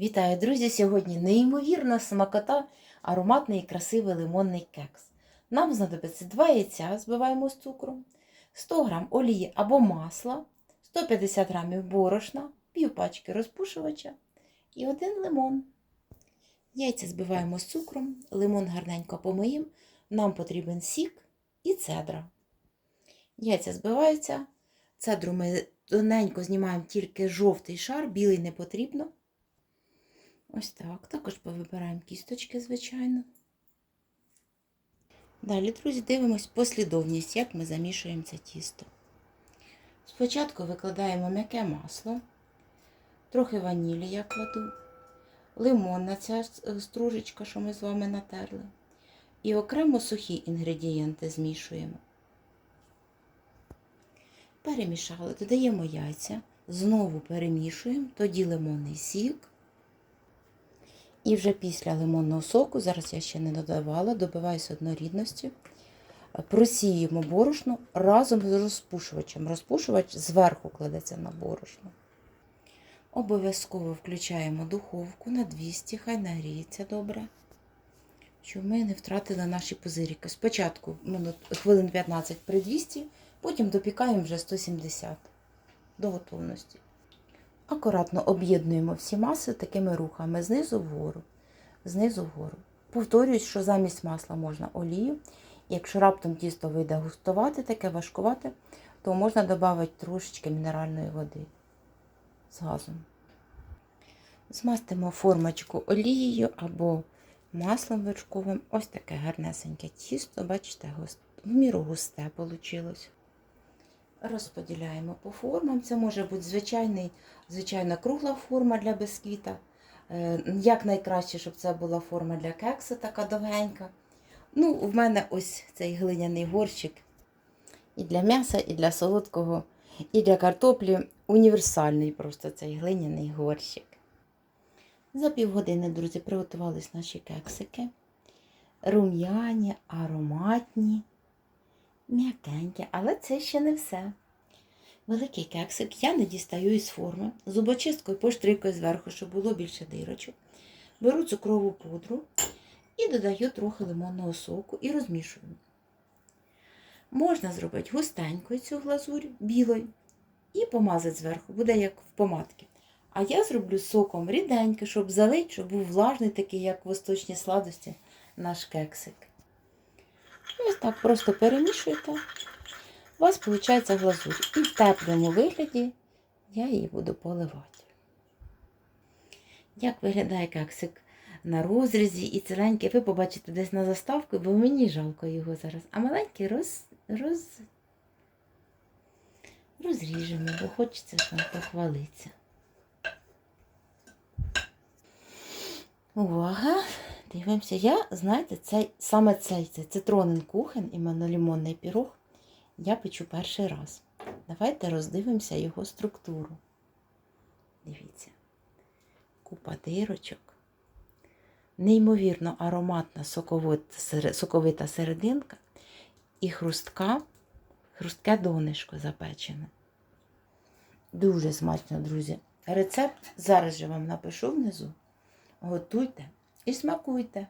Вітаю, друзі! Сьогодні неймовірна смакота, ароматний і красивий лимонний кекс. Нам знадобиться 2 яйця, збиваємо з цукром, 100 г олії або масла, 150 г борошна, пів пачки розпушувача і один лимон. Яйця збиваємо з цукром, лимон гарненько помиємо. Нам потрібен сік і цедра. Яйця збиваються, цедру ми тоненько знімаємо тільки жовтий шар, білий не потрібно. Ось так. Також повибираємо кісточки, звичайно. Далі, друзі, дивимось послідовність, як ми замішуємо це тісто. Спочатку викладаємо м'яке масло, трохи ванілі я кладу, лимонна ця стружечка, що ми з вами натерли. І окремо сухі інгредієнти змішуємо. Перемішали, додаємо яйця, знову перемішуємо, тоді лимонний сік. І вже після лимонного соку, зараз я ще не додавала, добиваюся однорідності, просіємо борошно разом з розпушувачем. Розпушувач зверху кладеться на борошно. Обов'язково включаємо духовку на 200, хай нагріється добре, щоб ми не втратили наші пузирики. Спочатку хвилин 15 при 200, потім допікаємо вже 170 до готовності. Акуратно об'єднуємо всі маси такими рухами знизу вгору, знизу вгору. Повторюсь, що замість масла можна олію. Якщо раптом тісто вийде густувати, таке важкувати, то можна додати трошечки мінеральної води з газом. Змастимо формочку олією або маслом вершковим. Ось таке гарнесеньке тісто, бачите, в міру густе вийшло. Розподіляємо по формам. Це може бути звичайний, звичайна кругла форма для бисквіта. Як найкраще, щоб це була форма для кекса, така довгенька. Ну, в мене ось цей глиняний горщик. І для м'яса, і для солодкого, і для картоплі. Універсальний просто цей глиняний горщик. За півгодини, друзі, приготувались наші кексики. Рум'яні, ароматні м'якеньке, але це ще не все. Великий кексик я не дістаю із форми, зубочисткою поштрикаю зверху, щоб було більше дирочок. Беру цукрову пудру і додаю трохи лимонного соку і розмішую. Можна зробити густенькою цю глазурь білою і помазати зверху, буде як в помадки. А я зроблю соком ріденький, щоб залить, щоб був влажний, такий, як восточні сладості, наш кексик. Ось так просто перемішуєте. У вас виходить глазурь. І в теплому вигляді я її буду поливати. Як виглядає кексик на розрізі і ціленький, ви побачите десь на заставку, бо мені жалко його зараз. А маленький роз, роз, розріжемо, бо хочеться ж нам похвалитися. Увага! Дивимося, я, знаєте, цей, саме цей це цитронен кухен, іменно лимонний пірог, я печу перший раз. Давайте роздивимося його структуру. Дивіться, купа дирочок, неймовірно ароматна соковита серединка і хрустка, хрустке донишко запечене. Дуже смачно, друзі. Рецепт зараз же вам напишу внизу. Готуйте і смакуйте.